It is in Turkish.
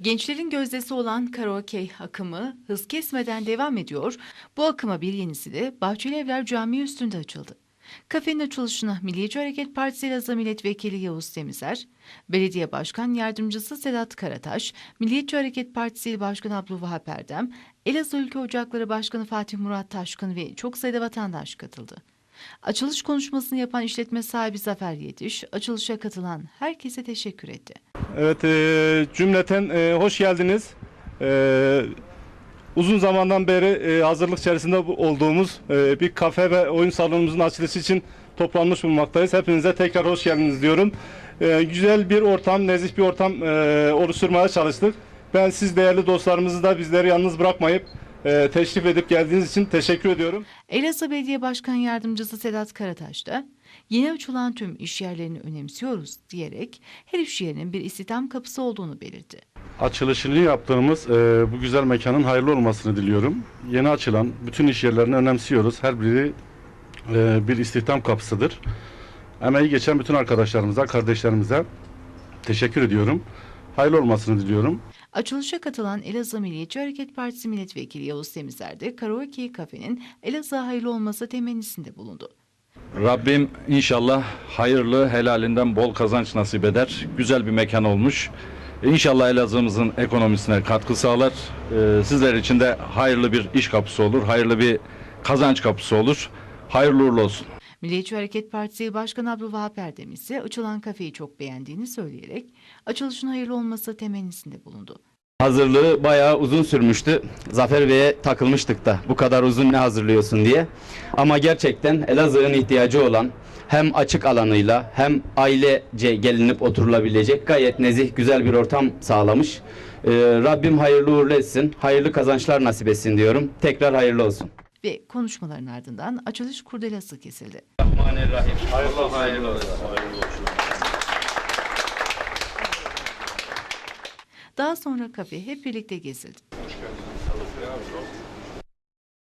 Gençlerin gözdesi olan karaoke akımı hız kesmeden devam ediyor. Bu akıma bir yenisi de Bahçeli Evler Camii üstünde açıldı. Kafenin açılışına Milliyetçi Hareket Partisi Elazığ Milletvekili Yavuz Temizer, Belediye Başkan Yardımcısı Sedat Karataş, Milliyetçi Hareket Partisi İl Başkanı Abdülvahap Erdem, Elazığ Ülke Ocakları Başkanı Fatih Murat Taşkın ve çok sayıda vatandaş katıldı. Açılış konuşmasını yapan işletme sahibi Zafer Yetiş, açılışa katılan herkese teşekkür etti. Evet, e, cümleten e, hoş geldiniz. E, uzun zamandan beri e, hazırlık içerisinde olduğumuz e, bir kafe ve oyun salonumuzun açılışı için toplanmış bulunmaktayız. Hepinize tekrar hoş geldiniz diyorum. E, güzel bir ortam, nezih bir ortam e, oluşturmaya çalıştık. Ben siz değerli dostlarımızı da bizleri yalnız bırakmayıp e, teşrif edip geldiğiniz için teşekkür ediyorum. Elazığ Belediye Başkan Yardımcısı Sedat Karataş da yeni açılan tüm iş yerlerini önemsiyoruz diyerek her iş yerinin bir istihdam kapısı olduğunu belirtti. Açılışını yaptığımız e, bu güzel mekanın hayırlı olmasını diliyorum. Yeni açılan bütün iş yerlerini önemsiyoruz. Her biri e, bir istihdam kapısıdır. Emeği geçen bütün arkadaşlarımıza, kardeşlerimize teşekkür ediyorum. Hayırlı olmasını diliyorum. Açılışa katılan Elazığ Milliyetçi Hareket Partisi Milletvekili Yavuz Temizer de Karaoke Kafe'nin Elazığ'a hayırlı olması temennisinde bulundu. Rabbim inşallah hayırlı helalinden bol kazanç nasip eder. Güzel bir mekan olmuş. İnşallah Elazığ'ımızın ekonomisine katkı sağlar. Ee, sizler için de hayırlı bir iş kapısı olur. Hayırlı bir kazanç kapısı olur. Hayırlı uğurlu olsun. Milliyetçi Hareket Partisi Başkanı Abdülvahap Erdem ise açılan kafeyi çok beğendiğini söyleyerek açılışın hayırlı olması temennisinde bulundu. Hazırlığı bayağı uzun sürmüştü. Zafer Bey'e takılmıştık da bu kadar uzun ne hazırlıyorsun diye. Ama gerçekten Elazığ'ın ihtiyacı olan hem açık alanıyla hem ailece gelinip oturulabilecek gayet nezih güzel bir ortam sağlamış. Ee, Rabbim hayırlı uğurlu etsin, hayırlı kazançlar nasip etsin diyorum. Tekrar hayırlı olsun. Ve konuşmaların ardından açılış kurdelası kesildi. Daha sonra kafe hep birlikte gezildi.